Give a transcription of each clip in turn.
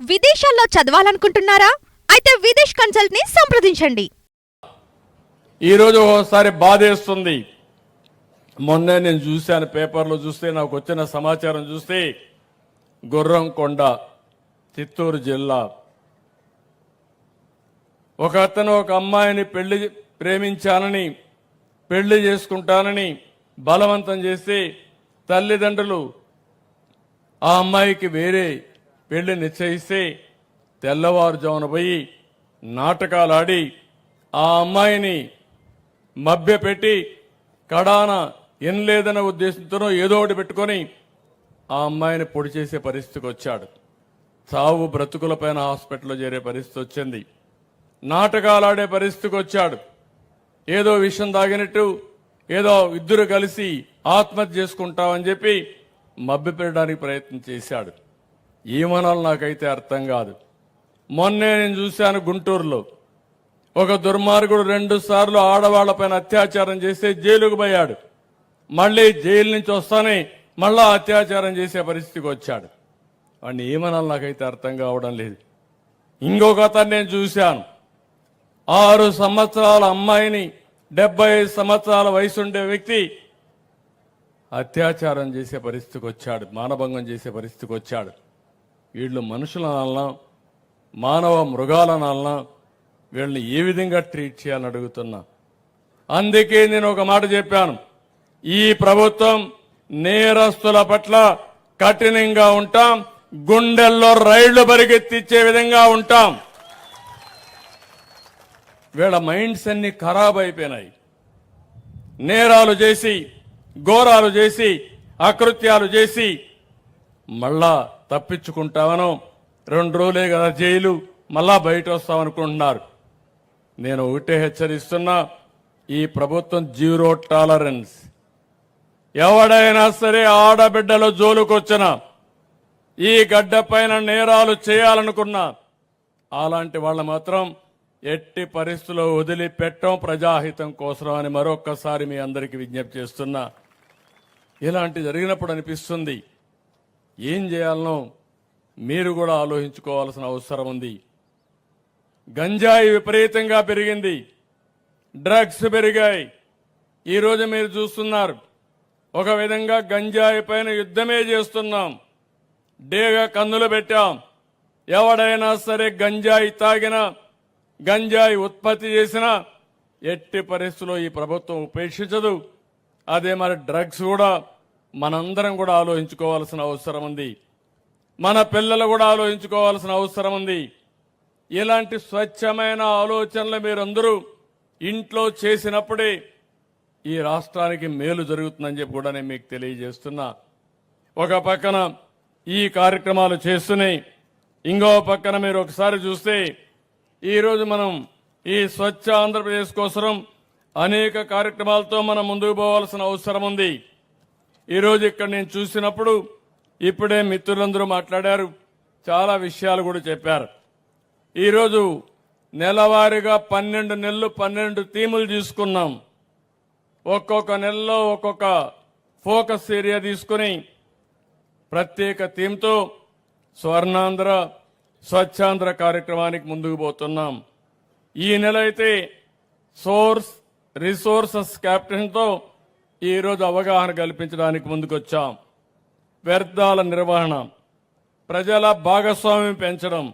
విదేశాల్లో చదవాలనుకుంటున్నారా? అయితే విదేశ్ కన్సల్ట్ని సంప్రదించండి. ఈరోజు ఒకసారి బాధేస్తుంది. మొన్న నేను చూశాను పేపర్లో చూస్తే నాకు వచ్చిన సమాచారం చూస్తే గుర్రంకొండ చిత్తూరు జిల్లా. ఒక అతను ఒక అమ్మాయిని పెళ్ళి ప్రేమించానని పెళ్ళి చేసుకుంటానని బలవంతం చేస్తే తల్లిదండ్రులు ఆ అమ్మాయికి వేరే పెళ్ళి నిశ్చయిస్తే తెల్లవారుజామున పోయి నాటకాలు ఆడి ఆ అమ్మాయిని మభ్యపెట్టి కడాన ఏం లేదన్న ఉద్దేశంతోనో ఏదో ఒకటి పెట్టుకొని ఆ అమ్మాయిని పొడి చేసే పరిస్థితికి వచ్చాడు. చావు బ్రతుకులపైన హాస్పిటల్లో చేరే పరిస్థితి వచ్చింది. నాటకాలు ఆడే పరిస్థితికి వచ్చాడు. ఏదో విషయం తాగినట్టు ఏదో ఇద్దరు కలిసి ఆత్మహత్య చేసుకుంటామని చెప్పి మభ్యపెట్టడానికి ప్రయత్నం చేశాడు. ఏమనాలి నాకైతే అర్థం కాదు. మొన్నే నేను చూశాను గుంటూరులో. ఒక దుర్మార్గుడు రెండు సార్లు ఆడవాళ్ళపైన అత్యాచారం చేస్తే జైలుకు పోయాడు. మళ్ళీ జైలు నుంచి వస్తానే మళ్ళా అత్యాచారం చేసే పరిస్థితికి వచ్చాడు. వాడిని ఏమనాలి నాకైతే అర్థం కావడం లేదు. ఇంకొక అతను నేను చూశాను. ఆరు సంవత్సరాల అమ్మాయిని డెబ్బై ఐదు సంవత్సరాల వయసుండే వ్యక్తి అత్యాచారం చేసే పరిస్థితికి వచ్చాడు మానభంగం చేసే పరిస్థితికి వచ్చాడు. వీళ్ళు మనుషులనాలనా మానవ మృగాలనాలనా వీళ్ళని ఏ విధంగా ట్రీట్ చేయాలని అడుగుతున్నా? అందుకే నేను ఒక మాట చెప్పాను. ఈ ప్రభుత్వం నేరస్తుల పట్ల కఠినంగా ఉంటాం గుండెల్లో రైళ్ళు పరిగెత్తిచ్చే విధంగా ఉంటాం. వీళ్ళ మైండ్స్ అన్ని ఖరాబ్ అయిపోయినాయి. నేరాలు చేసి ఘోరాలు చేసి అకృత్యాలు చేసి మళ్ళా తప్పించుకుంటామనో రెండు రోజులే కదా జైలు మళ్ళా బయట వస్తామనుకుంటున్నారు. నేను ఒకటే హెచ్చరిస్తున్నా ఈ ప్రభుత్వం జీరో టాలరెన్స్. ఎవడైనా సరే ఆడబిడ్డలో జోలుకొచ్చిన ఈ గడ్డ పైన నేరాలు చేయాలనుకున్నా అలాంటి వాళ్ళ మాత్రం ఎట్టి పరిస్థితుల్లో వదిలిపెట్టం ప్రజాహితం కోసం అని మరొక్కసారి మీ అందరికీ విజ్ఞప్తి చేస్తున్నా. ఇలాంటి జరిగినప్పుడు అనిపిస్తుంది ఏం చేయాలనో మీరు కూడా ఆలోచించుకోవాల్సిన అవసరం ఉంది. గంజాయి విపరీతంగా పెరిగింది. డ్రగ్స్ పెరిగాయి. ఈరోజు మీరు చూస్తున్నారు. ఒక విధంగా గంజాయి పైన యుద్ధమే చేస్తున్నాం. డేగా కన్నులు పెట్టాం. ఎవడైనా సరే గంజాయి తాగినా గంజాయి ఉత్పత్తి చేసినా ఎట్టి పరిస్థితుల్లో ఈ ప్రభుత్వం ఉపేక్షించదు. అదే మరి డ్రగ్స్ కూడా మనందరం కూడా ఆలోచించుకోవాల్సిన అవసరం ఉంది. మన పిల్లలు కూడా ఆలోచించుకోవాల్సిన అవసరం ఉంది. ఇలాంటి స్వచ్ఛమైన ఆలోచనలు మీరందరూ ఇంట్లో చేసినప్పుడే ఈ రాష్ట్రానికి మేలు జరుగుతుందని చెప్పి కూడా నేను మీకు తెలియజేస్తున్నా. ఒక పక్కన ఈ కార్యక్రమాలు చేస్తున్నాయి ఇంకో పక్కన మీరు ఒకసారి చూస్తే ఈరోజు మనం ఈ స్వచ్ఛ ఆంధ్రప్రదేశ్ కోసం అనేక కార్యక్రమాలతో మనం ముందుకు పోవాల్సిన అవసరం ఉంది. ఈరోజు ఇక్కడ నేను చూసినప్పుడు ఇప్పుడే మిత్రులందరూ మాట్లాడారు. చాలా విషయాలు కూడా చెప్పారు. ఈరోజు నెలవారీగా పన్నెండు నెలలు పన్నెండు థీములు తీసుకున్నాం. ఒక్కొక్క నెలలో ఒక్కొక్క ఫోకస్ ఏరియా తీసుకుని ప్రత్యేక థీమ్తో స్వర్ణాంధ్ర స్వచ్ఛాంధ్ర కార్యక్రమానికి ముందుకు పోతున్నాం. ఈ నెల అయితే సోర్స్ రిసోర్సెస్ క్యాప్టెన్తో ఈరోజు అవగాహన కల్పించడానికి ముందుకొచ్చాం. వ్యర్థాల నిర్వహణ ప్రజల భాగస్వామ్యం పెంచడం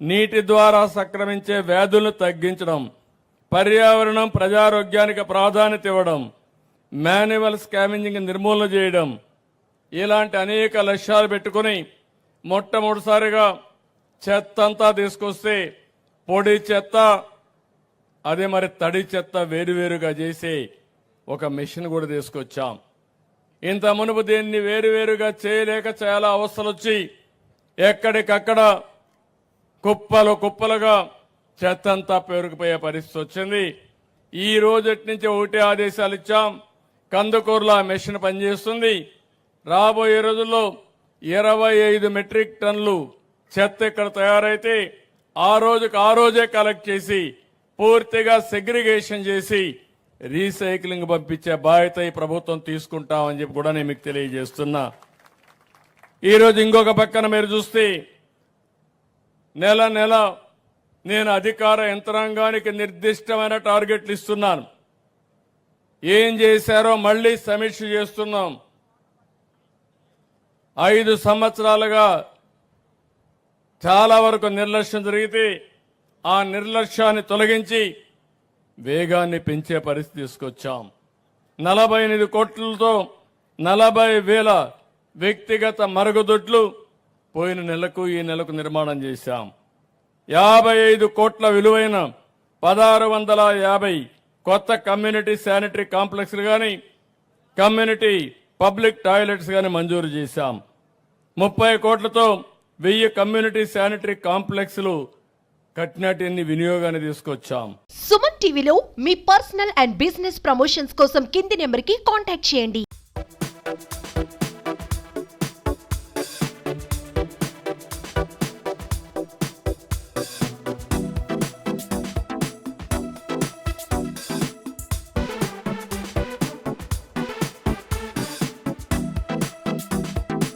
నీటి ద్వారా సక్రమించే వ్యాధులను తగ్గించడం పర్యావరణం ప్రజారోగ్యానికి ప్రాధాన్యత ఇవ్వడం మాన్యువల్ స్కామింజింగ్ నిర్మూలన చేయడం ఇలాంటి అనేక లక్ష్యాలు పెట్టుకుని మొట్టమొదటిసారిగా చెత్త అంతా తీసుకొస్తే పొడి చెత్త అదే మరి తడి చెత్త వేరువేరుగా చేసి ఒక మిషన్ కూడా తీసుకొచ్చాం. ఇంత మునుపు దీన్ని వేరువేరుగా చేయలేక చాలా అవస్థలు వచ్చి ఎక్కడికక్కడ కుప్పలు కుప్పలుగా చెత్త అంతా పేరుకుపోయే పరిస్థితి వచ్చింది. ఈ రోజటి నుంచి ఒకటే ఆదేశాలు ఇచ్చాం. కందుకూరులో ఆ మెషిన్ పనిచేస్తుంది. రాబోయే రోజుల్లో ఇరవై ఐదు మెట్రిక్ టన్నులు చెత్త ఇక్కడ తయారైతే ఆ రోజుకు ఆ రోజే కలెక్ట్ చేసి పూర్తిగా సెగ్రిగేషన్ చేసి రీసైక్లింగ్ పంపించే బాధ్యత ఈ ప్రభుత్వం తీసుకుంటామని చెప్పి కూడా నేను మీకు తెలియజేస్తున్నా. ఈరోజు ఇంకొక పక్కన మీరు చూస్తే నెల నెల నేను అధికార యంత్రాంగానికి నిర్దిష్టమైన టార్గెట్లు ఇస్తున్నాను. ఏం చేశారో మళ్ళీ సమీక్ష చేస్తున్నాం. ఐదు సంవత్సరాలుగా చాలా వరకు నిర్లక్ష్యం జరిగితే ఆ నిర్లక్ష్యాన్ని తొలగించి వేగాన్ని పెంచే పరిస్థితి తీసుకొచ్చాం. నలభై ఎనిమిది కోట్లతో నలభై వేల వ్యక్తిగత మరుగుదొడ్లు పోయిన నెలకు ఈ నెలకు నిర్మాణం చేశాం. యాభై ఐదు కోట్ల విలువైన పదహారు వందల యాభై కొత్త కమ్యూనిటీ శానిటరీ కాంప్లెక్స్లు కానీ కమ్యూనిటీ పబ్లిక్ టాయిలెట్స్ కానీ మంజూరు చేశాం. ముప్పై కోట్లతో వెయ్యి కమ్యూనిటీ శానిటరీ కాంప్లెక్స్లు కట్నాటిని వినియోగాన్ని తీసుకొచ్చాం. సుమన్ టీవీలో మీ పర్సనల్ అండ్ బిజినెస్ ప్రమోషన్స్ కోసం కింది నెంబర్కి కాంటాక్ట్ చేయండి.